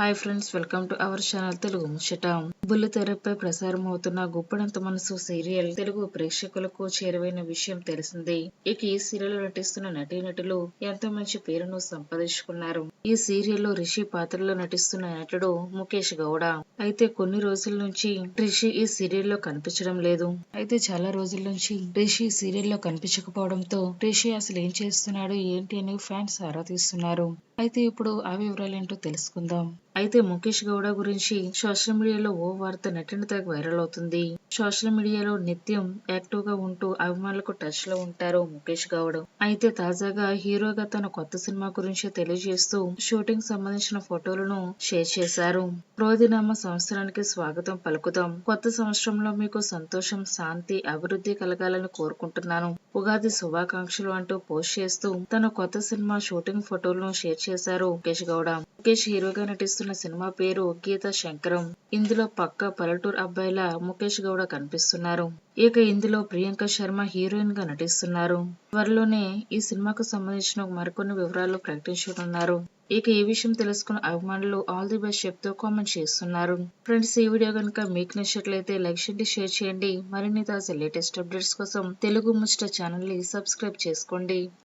Hi friends welcome to our channel Telugu ముచ్చట బుల్లి తెరపై ప్రసారం అవుతున్న గుప్పడంత మనసు సీరియల్ తెలుగు ప్రేక్షకులకు చేరువైన విషయం తెలిసిందే ఇక ఈ సీరియల్ నటిస్తున్న నటీనటులు ఎంతో మంచి పేరును సంపాదించుకున్నారు. ఈ సీరియల్లో రిషి పాత్రలో నటిస్తున్న నటుడు ముఖేష్ గౌడ అయితే కొన్ని రోజుల నుంచి రిషి ఈ సీరియల్లో కనిపించడం లేదు. అయితే చాలా రోజుల నుంచి రిషి సీరియల్లో కనిపించకపోవడంతో రిషి అసలు ఏం చేస్తున్నాడు ఏంటి అని ఫ్యాన్స్ ఆరా తీస్తున్నారు. అయితే ఇప్పుడు ఆ వివరాలేంటో తెలుసుకుందాం. అయితే ముఖేష్ గౌడ గురించి సోషల్ మీడియాలో ఓ వార్త నెట్టిన తెగ వైరల్ అవుతుంది. సోషల్ మీడియాలో నిత్యం యాక్టివ్గా ఉంటూ అభిమానులకు టచ్లో ఉంటారు ముఖేష్ గౌడ్. అయితే తాజాగా హీరోగా తన కొత్త సినిమా గురించి తెలియజేస్తూ షూటింగ్ సంబంధించిన ఫోటోలను షేర్ చేశారు. రోజినామా సంవత్సరానికి స్వాగతం పలుకుదాం. కొత్త సంవత్సరంలో మీకు సంతోషం శాంతి అభివృద్ధి కలగాలని కోరుకుంటున్నాను. ఉగాది శుభాకాంక్షలు అంటూ పోస్ట్ చేస్తూ తన కొత్త సినిమా షూటింగ్ ఫోటోలను షేర్ చేశారు ముఖేష్ గౌడ. ముఖేష్ హీరోగా నటిస్తున్న సినిమా పేరు గీత శంకరం. ఇందులో పక్క పల్లెటూరు అబ్బాయిలా ముఖేష్ గౌడ కనిపిస్తున్నారు. ఇక ఇందులో ప్రియాంక శర్మ హీరోయిన్గా నటిస్తున్నారు. త్వరలోనే ఈ సినిమాకు సంబంధించిన మరికొన్ని వివరాలు ప్రకటించనున్నారు. ఇక ఈ విషయం తెలుసుకున్న అభిమానులు ఆల్ ది బెస్ట్ చెప్తూ కామెంట్ చేస్తున్నారు. ఫ్రెండ్స్ ఈ వీడియో కనుక మీకు నచ్చినట్లయితే లైక్ చేయండి షేర్ చేయండి. మరిన్ని తాజా లేటెస్ట్ అప్డేట్స్ కోసం తెలుగు ముచ్చట ఛానల్ని సబ్స్క్రైబ్ చేసుకోండి.